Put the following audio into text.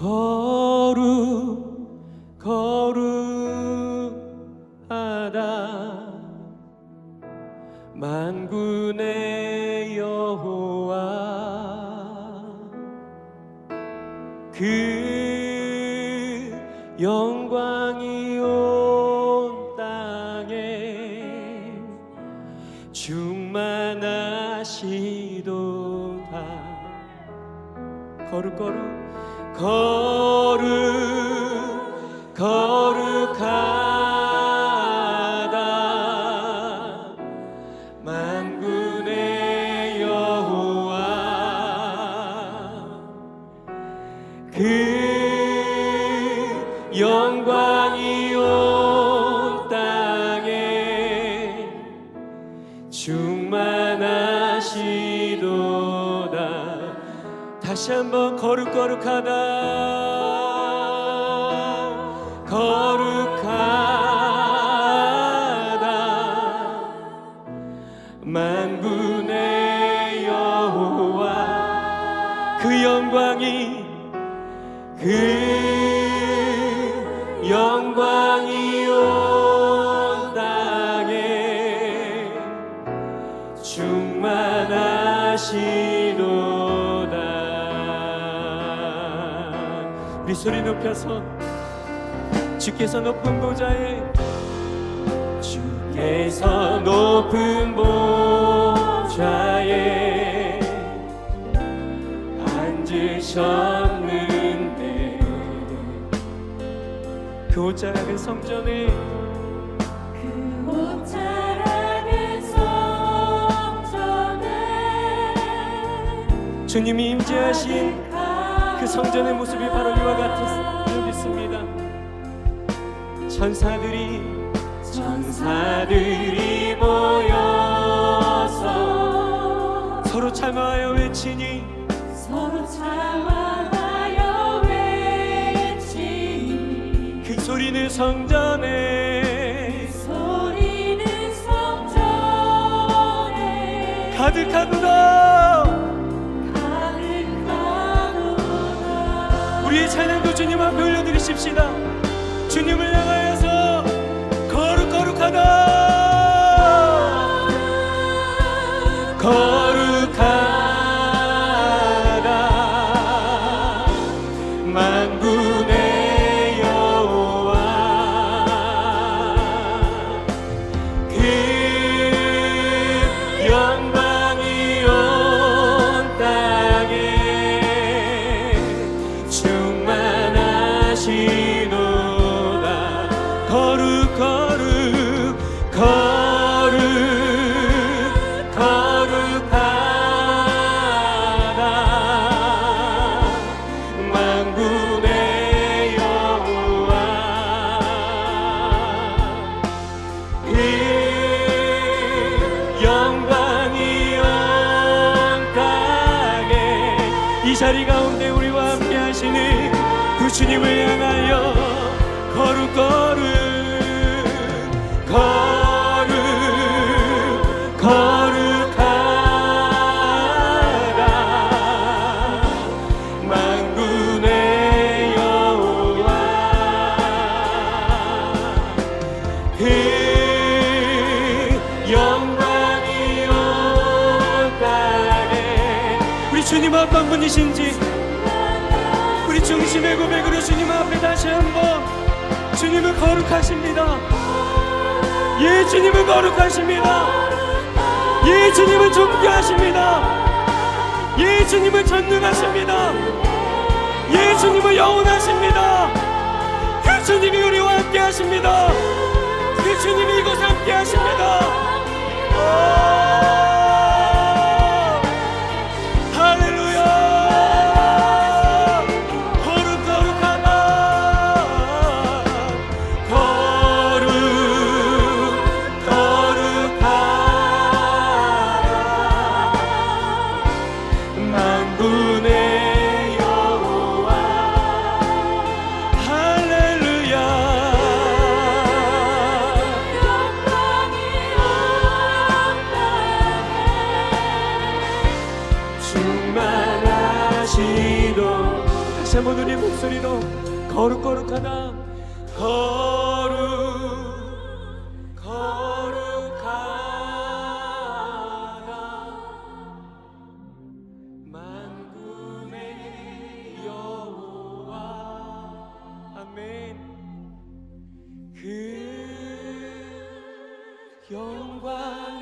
거룩 거룩하다. 만군의 여호와 그 영광이 온 땅에 충만하시도다. 거룩 거룩 거룩 거룩하다. 만군의 여호와 그 영광이 다시 한번 거룩거룩하다. 거룩하다. 만군의 여호와 그 영광이 그 영광이 온 땅에 충만하시 우리 소리 높여서 주께서 높은 보좌에 주께서 높은 보좌에 앉으셨는데 그 옷자락은 성전에 그 옷자락은 성전에 주님이 임재하신 그 성전의 모습이 바로 이와 같았음을 믿습니다. 천사들이 천사들이 모여서 서로 참아하여 외치니. 서로 참아하여 외치니. 그 소리는 성전에 소리는 성전에. 가득하도다 우리의 찬양도 주님 앞에 올려드리십시다. 주님을 향하여서 거룩거룩하다. 거룩하다. 만군의 여호와. 그 만군의 여호와. 그 영광이 온 땅에 이 자리 가운데 우리와 함께 하시는 그 주님을 향하여 거룩 그 영광이 온 땅에. 우리 주님 어떤 분이신지. 우리 중심의 고백으로 주님 앞에 다시 한번 주님은 거룩하십니다. 예 주님은 거룩하십니다. 예 주님은 존귀하십니다. 예 주님은 전능하십니다. 예 주님은 영원하십니다. 그 주님이 우리와 함께 하십니다. 그 주님이 이곳에 함께 하십니다 한번 우리 목소리로 거룩거룩하다. 거룩 거룩하다. 만군의 여호와. 아멘. 그 영광